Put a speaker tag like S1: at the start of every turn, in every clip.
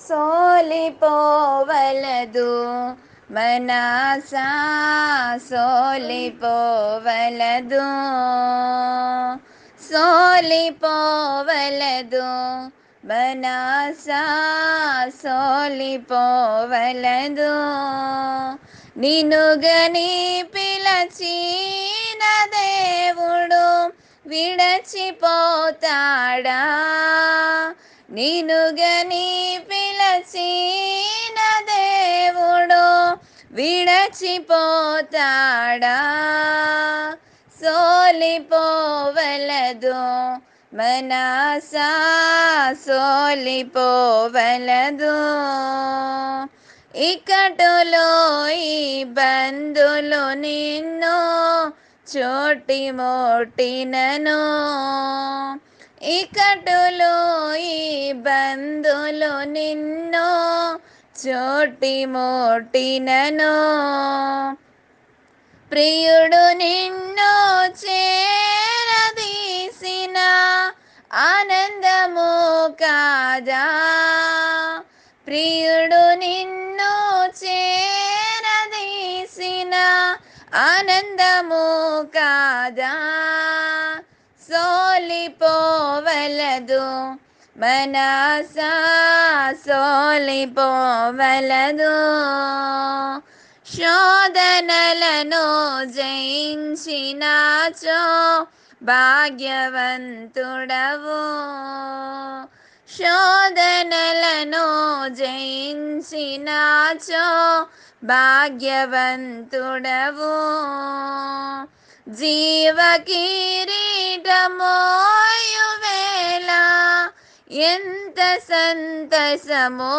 S1: సోలిపోవలదు. మనసా సోలిపోవలదు. సోలిపోవలదు. మనసా సోలిపోవలదు. నినుగని పిలచిన దేవుడు విడచిపోతాడా? నినుగని పిలచిన దేవుడు విడచిపోతాడా సోలిపోవలదు మనసా సోలిపోవలదు ఇకటులో ఈ బంధులు నిన్ను చోటి మోటినను ఇకటులో ఈ బంధులు నిన్నో చోటి మోటినను. ప్రియుడు నిన్నో చేరదీసిన ఆనందము కాదా? ప్రియుడు నిన్ను చేరదీసిన ఆనందము కాదా? పోవలదు మనసా సోలిపోవలదు శోధనలను జయించినాచో భాగ్యవంతుడవు శోధనలను జయించినాచో భాగ్యవంతుడవు జీవ కిరీటమోయు ఎంత సంతసమో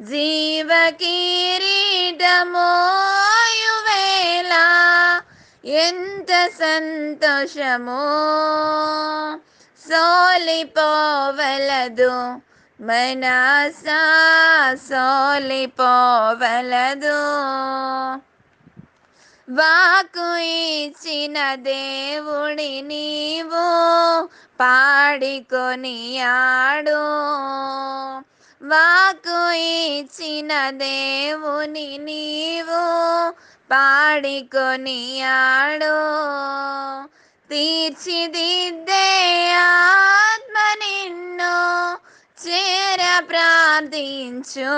S1: జీవ కిరీటమోయు ఎంత సంతోషమో సోలిపోవలదు మనసా సోలిపోవలదు. వాకు ఇచ్చిన దేవుడి నీవు పాడికొని ఆడు. వాకు ఇచ్చిన దేవుని నీవు పాడికొని ఆడు. తీర్చిదిద్దే ఆత్మ నిన్ను చేర ప్రార్థించు.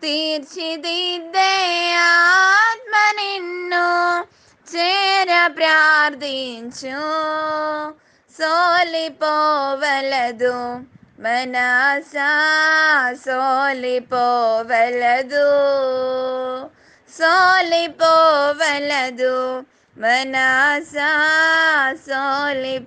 S1: తీర్చిదిద్దే ప్రార్థించు. సోలిపోవలదు. మనసా సోలిపోవలదు. సోలిపోవలదు. మనసా సోలిపోవలదు.